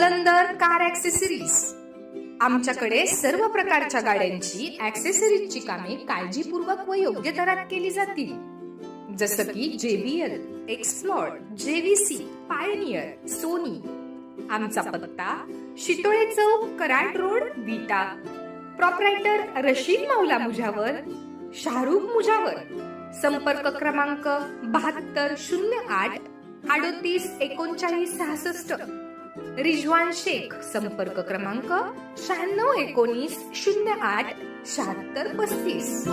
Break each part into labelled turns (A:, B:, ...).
A: Car accessories आमच्याकडे सर्व प्रकारच्या गाड्यांची ऍक्सेसरीजची कामे काळजीपूर्वक व योग्य दरात केली जातील. जसं की JBL explore JVC Pioneer Sony आमचा पत्ता शितोळे चौक कराड रोड विटा प्रॉपरायटर रशीद मौला मुजावर शाहरुख मुजावर संपर्क क्रमांक बहात्तर शून्य आठ अडोतीस एकोणचाळीस सहासष्ट. रिजवान शेख संपर्क क्रमांक शहाण्णव एकोणीस शून्य आठ शहात्तर पस्तीस.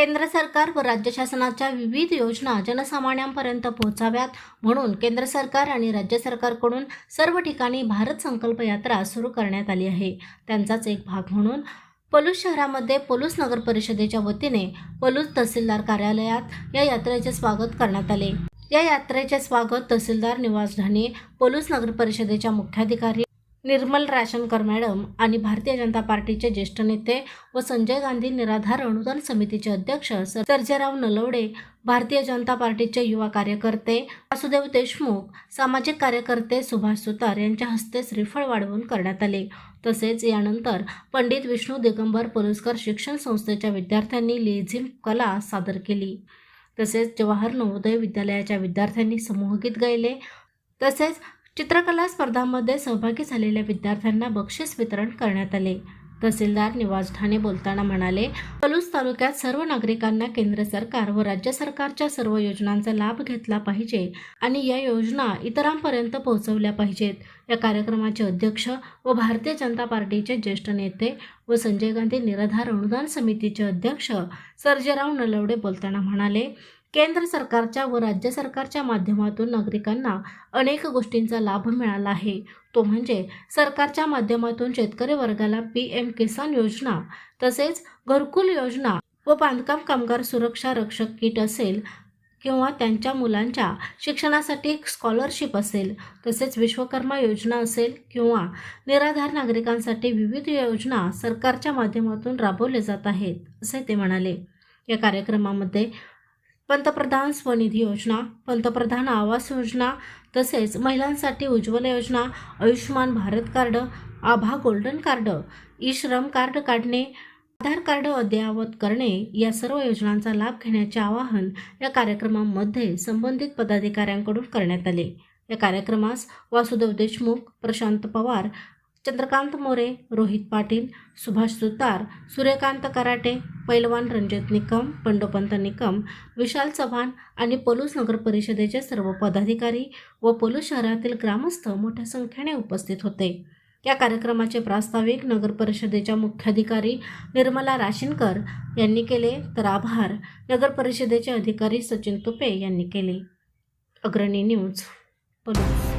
B: केंद्र सरकार व राज्य शासनाच्या विविध योजना जनसामान्यांपर्यंत पोहोचाव्यात म्हणून केंद्र सरकार आणि राज्य सरकारकडून सर्व ठिकाणी भारत संकल्प यात्रा सुरू करण्यात आली आहे. त्यांचाच एक भाग म्हणून पलूस शहरामध्ये पलूस नगर परिषदेच्या वतीने पलूस तहसीलदार कार्यालयात या यात्रेचे स्वागत करण्यात आले. या यात्रेचे स्वागत तहसीलदार निवास ढाणे पलूस नगर परिषदेच्या मुख्याधिकारी निर्मल राशनकर मॅडम आणि भारतीय जनता पार्टीचे ज्येष्ठ नेते व संजय गांधी निराधार अनुदान समितीचे अध्यक्ष सर्जेराव नलवडे भारतीय जनता पार्टीचे युवा कार्यकर्ते वासुदेव देशमुख सामाजिक कार्यकर्ते सुभाष सुतार यांच्या हस्ते श्रीफळ वाढवून करण्यात आले. तसेच यानंतर पंडित विष्णू दिगंबर पलुसकर शिक्षण संस्थेच्या विद्यार्थ्यांनी लेझिम कला सादर केली. तसेच जवाहर नवोदय विद्यालयाच्या विद्यार्थ्यांनी समूहगीत गायले. तसेच चित्रकला स्पर्धांमध्ये सहभागी झालेल्या विद्यार्थ्यांना बक्षीस वितरण करण्यात आले. तहसीलदार निवास ठाणे बोलताना म्हणाले पलूस तालुक्यात सर्व नागरिकांना केंद्र सरकार व राज्य सरकारच्या सर्व योजनांचा लाभ घेतला पाहिजे आणि या योजना इतरांपर्यंत पोहोचवल्या पाहिजेत. या कार्यक्रमाचे अध्यक्ष व भारतीय जनता पार्टीचे ज्येष्ठ नेते व संजय गांधी निराधार अनुदान समितीचे अध्यक्ष सर्जेराव नलवडे बोलताना म्हणाले केंद्र सरकारच्या व राज्य सरकारच्या माध्यमातून नागरिकांना अनेक गोष्टींचा लाभ मिळाला आहे. तो म्हणजे सरकारच्या माध्यमातून शेतकरी वर्गाला पी एम किसान योजना तसेच घरकुल योजना व बांधकाम कामगार सुरक्षा रक्षक किट असेल किंवा त्यांच्या मुलांच्या शिक्षणासाठी स्कॉलरशिप असेल तसेच विश्वकर्मा योजना असेल किंवा निराधार नागरिकांसाठी विविध योजना सरकारच्या माध्यमातून राबवल्या जात आहेत असे ते म्हणाले. या कार्यक्रमामध्ये पंतप्रधान स्वनिधी योजना पंतप्रधान आवास योजना तसेच महिलांसाठी Ujjwala Yojana Ayushman Bharat card Abha golden card E Shram card काढणे आधार कार्ड अद्ययावत करणे या सर्व योजनांचा लाभ घेण्याचे आवाहन या कार्यक्रमामध्ये संबंधित पदाधिकाऱ्यांकडून करण्यात आले. या कार्यक्रमास वासुदेव देशमुख प्रशांत पवार चंद्रकांत मोरे रोहित पाटील सुभाष सुतार सूर्यकांत कराटे पैलवान रणजित निकम पंडोपंत निकम विशाल चव्हाण आणि पलूस नगर परिषदेचे सर्व पदाधिकारी व पलूस शहरातील ग्रामस्थ मोठ्या संख्येने उपस्थित होते. या कार्यक्रमाचे प्रास्ताविक नगर परिषदेच्या मुख्याधिकारी निर्मला राशीनकर यांनी केले तर आभार नगर परिषदेचे अधिकारी सचिन तुपे यांनी केले. अग्रणी न्यूज पलूस.